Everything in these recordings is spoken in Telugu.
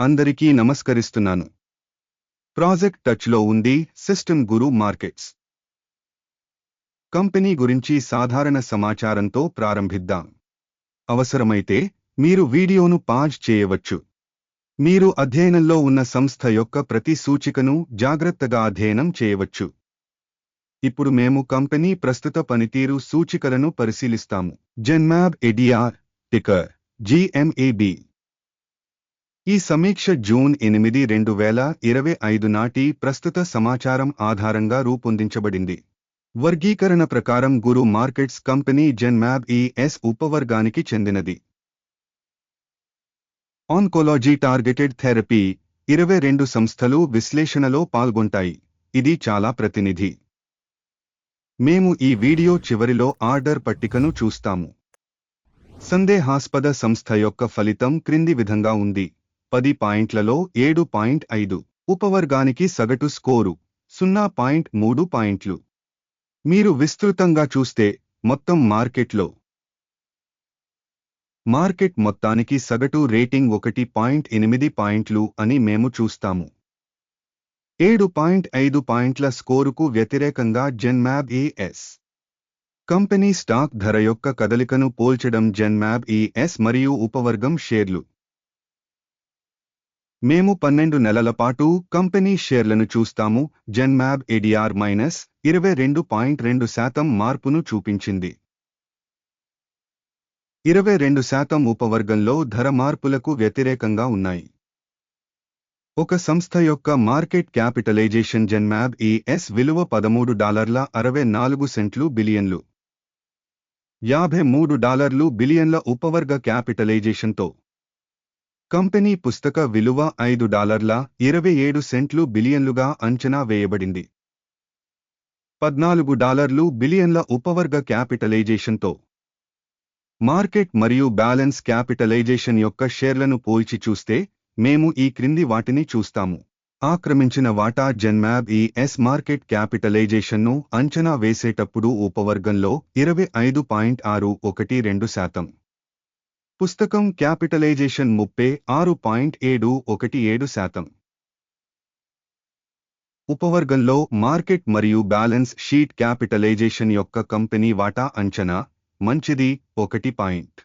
అందరికీ నమస్కరిస్తున్నాను. ప్రాజెక్ట్ టచ్లో ఉంది సిస్టమ్ గురు మార్కెట్స్. కంపెనీ గురించి సాధారణ సమాచారంతో ప్రారంభిద్దాం. అవసరమైతే మీరు వీడియోను పాజ్ చేయవచ్చు. మీరు అధ్యయనంలో ఉన్న సంస్థ యొక్క ప్రతి సూచికను జాగ్రత్తగా అధ్యయనం చేయవచ్చు. ఇప్పుడు మేము కంపెనీ ప్రస్తుత పనితీరు సూచికలను పరిశీలిస్తాము. Genmab ADR ticker GMAB. ఈ సమీక్ష జూన్ ఎనిమిది రెండు వేల ఇరవై ఐదు నాటి ప్రస్తుత సమాచారం ఆధారంగా రూపొందించబడింది. వర్గీకరణ ప్రకారం గురు మార్కెట్స్ కంపెనీ జెన్మ్యాబ్ ఈఎస్ ఉపవర్గానికి చెందినది. ఆన్కోలాజీ టార్గెటెడ్ థెరపీ ఇరవై రెండు సంస్థలు విశ్లేషణలో పాల్గొంటాయి. ఇది చాలా ప్రతినిధి. మేము ఈ వీడియో చివరిలో ఆర్డర్ పట్టికను చూస్తాము. సందేహాస్పద సంస్థ యొక్క ఫలితం క్రింది విధంగా ఉంది. పది పాయింట్లలో ఏడు పాయింట్ ఐదు. ఉపవర్గానికి సగటు స్కోరు సున్నా పాయింట్ మూడు పాయింట్లు. మీరు విస్తృతంగా చూస్తే మొత్తం మార్కెట్లో మార్కెట్ మొత్తానికి సగటు రేటింగ్ ఒకటి పాయింట్ ఎనిమిది పాయింట్లు అని మేము చూస్తాము. ఏడు పాయింట్ ఐదు పాయింట్ల స్కోరుకు వ్యతిరేకంగా జెన్మ్యాబ్ ఏఎస్ కంపెనీ స్టాక్ ధర యొక్క కదలికను పోల్చడం జెన్మ్యాబ్ ఈఎస్ మరియు ఉపవర్గం షేర్లు. మేము పన్నెండు నెలల పాటు కంపెనీ షేర్లను చూస్తాము. జెన్మ్యాబ్ ఎడిఆర్ మైనస్ ఇరవై రెండు పాయింట్ రెండు శాతం మార్పును చూపించింది. ఇరవై రెండు శాతం ఉపవర్గంలో ధర మార్పులకు వ్యతిరేకంగా ఉన్నాయి. ఒక సంస్థ యొక్క మార్కెట్ క్యాపిటలైజేషన్ జెన్మ్యాబ్ ఈఎస్ విలువ పదమూడు డాలర్ల అరవై నాలుగు సెంట్లు బిలియన్లు. యాభై మూడు డాలర్లు బిలియన్ల ఉపవర్గ క్యాపిటలైజేషన్తో కంపెనీ పుస్తక విలువ ఐదు డాలర్ల ఇరవై ఏడు సెంట్లు బిలియన్లుగా అంచనా వేయబడింది. పద్నాలుగు డాలర్లు బిలియన్ల ఉపవర్గ క్యాపిటలైజేషన్తో. మార్కెట్ మరియు బ్యాలెన్స్ క్యాపిటలైజేషన్ యొక్క షేర్లను పోల్చి చూస్తే మేము ఈ క్రింది వాటిని చూస్తాము. ఆక్రమించిన వాటా జెన్మాబ్ ఈ ఎస్ మార్కెట్ క్యాపిటలైజేషన్ను అంచనా వేసేటప్పుడు ఉపవర్గంలో ఇరవై ఐదు పాయింట్ ఆరు ఒకటి రెండు శాతం. పుస్తకం క్యాపిటలైజేషన్ ముప్పై ఆరు పాయింట్ ఏడు ఒకటి ఏడు శాతం. ఉపవర్గంలో మార్కెట్ మరియు బ్యాలెన్స్ షీట్ క్యాపిటలైజేషన్ యొక్క కంపెనీ వాటా అంచనా మంచిది ఒకటి పాయింట్.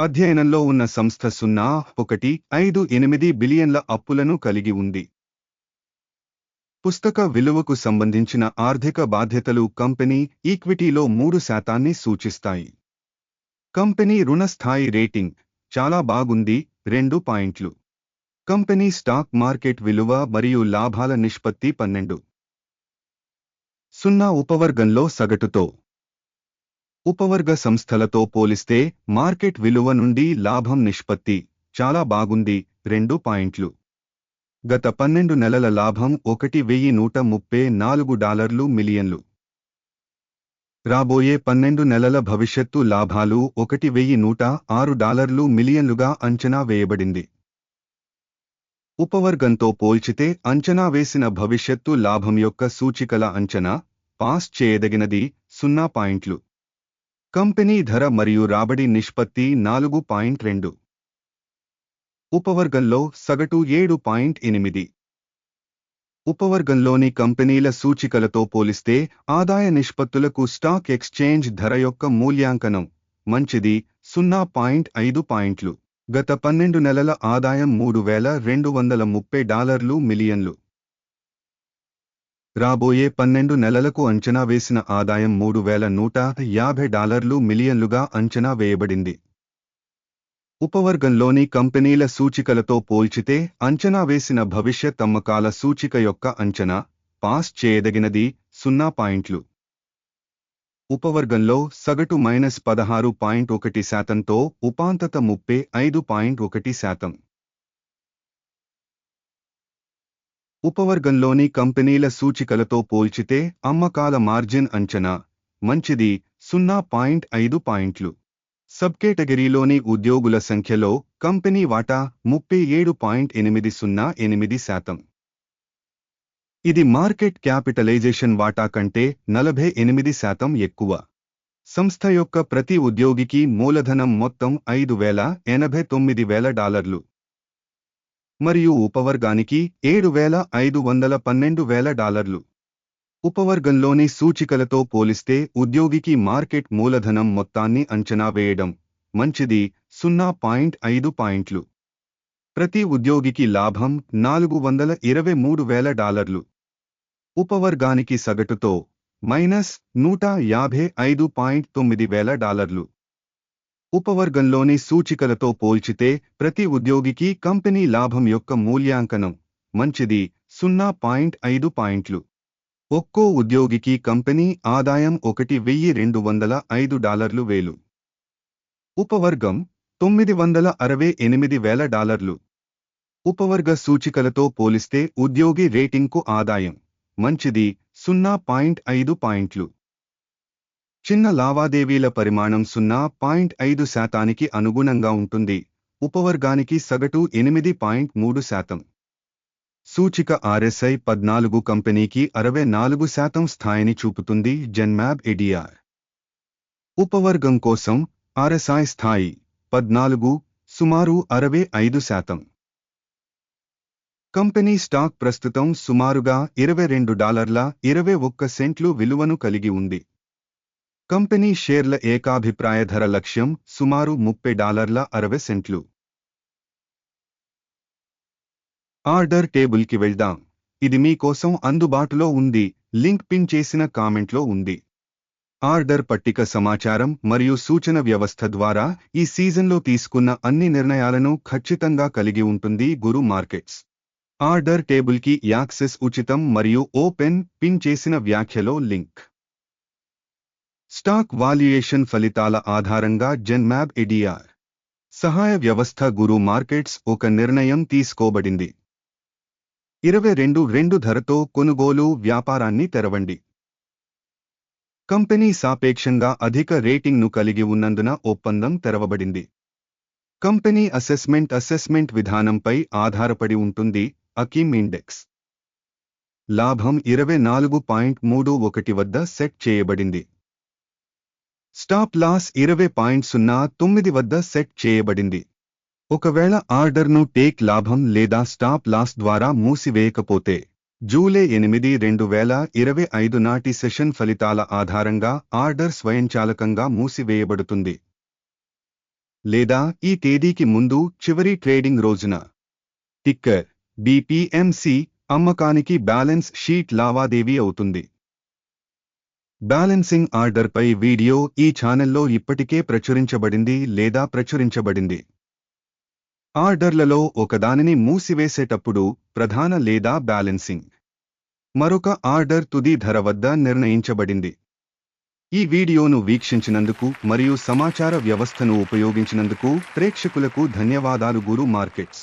అధ్యయనంలో ఉన్న సంస్థ సున్నా ఒకటి ఐదు ఎనిమిది బిలియన్ల అప్పులను కలిగి ఉంది. పుస్తక విలువకు సంబంధించిన ఆర్థిక బాధ్యతలు కంపెనీ ఈక్విటీలో మూడు శాతాన్ని సూచిస్తాయి. కంపెనీ రుణ స్థాయి రేటింగ్ చాలా బాగుంది రెండు పాయింట్లు. కంపెనీ స్టాక్ మార్కెట్ విలువ మరియు లాభాల నిష్పత్తి పన్నెండు. సున్నా ఉపవర్గంలో సగటుతో. ఉపవర్గ సంస్థలతో పోలిస్తే మార్కెట్ విలువ నుండి లాభం నిష్పత్తి చాలా బాగుంది రెండు పాయింట్లు. గత పన్నెండు నెలల లాభం ఒకటి వెయ్యి నూట ముప్పై నాలుగు డాలర్లు మిలియన్లు. రాబోయే పన్నెండు నెలల భవిష్యత్తు లాభాలు ఒకటి వెయ్యి నూట ఆరు డాలర్లు మిలియన్లుగా అంచనా వేయబడింది. ఉపవర్గంతో పోల్చితే అంచనా వేసిన భవిష్యత్తు లాభం యొక్క సూచికల అంచనా పాస్ చేయదగినది సున్నా పాయింట్లు. కంపెనీ ధర మరియు రాబడి నిష్పత్తి నాలుగు పాయింట్ రెండు. ఉపవర్గంలో సగటు ఏడు పాయింట్ ఎనిమిది. ఉపవర్గంలోని కంపెనీల సూచికలతో పోలిస్తే ఆదాయ నిష్పత్తులకు స్టాక్ ఎక్స్చేంజ్ ధర యొక్క మూల్యాంకనం మంచిది సున్నా పాయింట్ ఐదు పాయింట్లు. గత పన్నెండు నెలల ఆదాయం మూడు వేల రెండు వందల ముప్పై డాలర్లు మిలియన్లు. రాబోయే పన్నెండు నెలలకు అంచనా వేసిన ఆదాయం మూడు వేల నూట యాభై డాలర్లు మిలియన్లుగా అంచనా వేయబడింది. ఉపవర్గంలోని కంపెనీల సూచికలతో పోల్చితే అంచనా వేసిన భవిష్యత్ అమ్మకాల సూచిక యొక్క అంచనా పాస్ చేయదగినది సున్నా పాయింట్లు. ఉపవర్గంలో సగటు మైనస్ పదహారు పాయింట్ ఒకటి శాతంతో ఉపాంతత ముప్పై ఐదు పాయింట్ ఒకటి శాతం. ఉపవర్గంలోని కంపెనీల సూచికలతో పోల్చితే అమ్మకాల మార్జిన్ అంచనా మంచిది సున్నా పాయింట్ ఐదు పాయింట్లు. సబ్ కేటగిరీలోని ఉద్యోగుల సంఖ్యలో కంపెనీ వాటా ముప్పై ఏడు పాయింట్ ఎనిమిది సున్నా ఎనిమిది శాతం. ఇది మార్కెట్ క్యాపిటలైజేషన్ వాటా కంటే నలభై ఎనిమిది శాతం ఎక్కువ. సంస్థ యొక్క ప్రతి ఉద్యోగికి మూలధనం మొత్తం ఐదు వేల ఎనభై తొమ్మిది వేల డాలర్లు. మరియు ఉపవర్గానికి ఏడు వేల ఐదు వందల పన్నెండు వేల డాలర్లు. ఉపవర్గంలోని సూచికలతో పోలిస్తే ఉద్యోగికి మార్కెట్ మూలధనం మొత్తాన్ని అంచనా వేయడం మంచిది. సున్నా పాయింట్ ఐదు పాయింట్లు. ప్రతి ఉద్యోగికి లాభం నాలుగు వందల ఇరవై మూడు వేల డాలర్లు. ఉపవర్గానికి సగటుతో మైనస్ నూట యాభై ఐదు పాయింట్ తొమ్మిది వేల డాలర్లు. ఉపవర్గంలోని సూచికలతో పోల్చితే ప్రతి ఉద్యోగికి కంపెనీ లాభం యొక్క మూల్యాంకనం మంచిది. సున్నా పాయింట్ ఐదు పాయింట్లు. ఒక్కో ఉద్యోగికి కంపెనీ ఆదాయం ఒకటి వెయ్యి రెండు వందల ఐదు డాలర్లు వేలు. ఉపవర్గం తొమ్మిది వందల అరవై ఎనిమిది వేల డాలర్లు. ఉపవర్గ సూచికలతో పోలిస్తే ఉద్యోగి రేటింగ్కు ఆదాయం మంచిది సున్నా పాయింట్ ఐదు పాయింట్లు. చిన్న లావాదేవీల పరిమాణం సున్నా పాయింట్ ఐదు శాతానికి అనుగుణంగా ఉంటుంది. ఉపవర్గానికి సగటు ఎనిమిది పాయింట్ మూడు శాతం. సూచిక ఆర్ఎస్ఐ పద్నాలుగు కంపెనీకి అరవై నాలుగు శాతం స్థాయిని చూపుతుంది జెన్మాబ్ ఎడిఆర్. ఉపవర్గం కోసం ఆర్ఎస్ఐ స్థాయి పద్నాలుగు సుమారు అరవై ఐదు శాతం. కంపెనీ స్టాక్ ప్రస్తుతం సుమారుగా ఇరవై రెండు డాలర్ల ఇరవై ఒక్క సెంట్లు విలువను కలిగి ఉంది. కంపెనీ షేర్ల ఏకాభిప్రాయ ధర లక్ష్యం సుమారు ముప్పై డాలర్ల అరవై సెంట్లు. ఆర్డర్ టేబుల్కి వెళ్దాం. ఇది మీకోసం అందుబాటులో ఉంది. లింక్ పిన్ చేసిన కామెంట్లో ఉంది. ఆర్డర్ పట్టిక సమాచారం మరియు సూచన వ్యవస్థ ద్వారా ఈ సీజన్లో తీసుకున్న అన్ని నిర్ణయాలను ఖచ్చితంగా కలిగి ఉంటుంది గురు మార్కెట్స్. ఆర్డర్ టేబుల్కి యాక్సెస్ ఉచితం మరియు ఓపెన్ పిన్ చేసిన వ్యాఖ్యలో లింక్. స్టాక్ వాల్యుయేషన్ ఫలితాల ఆధారంగా జెన్మ్యాబ్ ఎడిఆర్. సహాయ వ్యవస్థ గురు మార్కెట్స్ ఒక నిర్ణయం తీసుకోబడింది. ఇరవై రెండు రెండు ధరతో కొనుగోలు వ్యాపారాన్ని తెరవండి. కంపెనీ సాపేక్షంగా అధిక రేటింగ్ను కలిగి ఉన్నందున ఒప్పందం తెరవబడింది. కంపెనీ అసెస్మెంట్ అసెస్మెంట్ విధానంపై ఆధారపడి ఉంటుంది అకీమ్ ఇండెక్స్. లాభం ఇరవై నాలుగు పాయింట్ మూడు ఒకటి వద్ద సెట్ చేయబడింది. స్టాప్ లాస్ ఇరవై పాయింట్ సున్నా తొమ్మిది వద్ద సెట్ చేయబడింది. ఒకవేళ ఆర్డర్ను టేక్ లాభం లేదా స్టాప్ లాస్ ద్వారా మూసివేయకపోతే జూలై ఎనిమిది రెండు వేల ఇరవై ఐదు నాటి సెషన్ ఫలితాల ఆధారంగా ఆర్డర్ స్వయంచాలకంగా మూసివేయబడుతుంది. లేదా ఈ తేదీకి ముందు చివరి ట్రేడింగ్ రోజున. టిక్కర్ బిపిఎంసి అమ్మకానికి బ్యాలెన్స్ షీట్ లావాదేవీ అవుతుంది. బ్యాలెన్సింగ్ ఆర్డర్పై వీడియో ఈ ఛానల్లో ఇప్పటికే ప్రచురించబడింది లేదా ప్రచురించబడింది. ఆర్డర్లలో ఒకదానిని మూసివేసేటప్పుడు ప్రధాన లేదా బ్యాలెన్సింగ్. మరొక ఆర్డర్ తుది ధర వద్ద నిర్ణయించబడింది. ఈ వీడియోను వీక్షించినందుకు మరియు సమాచార వ్యవస్థను ఉపయోగించినందుకు ప్రేక్షకులకు ధన్యవాదాలు గురు మార్కెట్స్.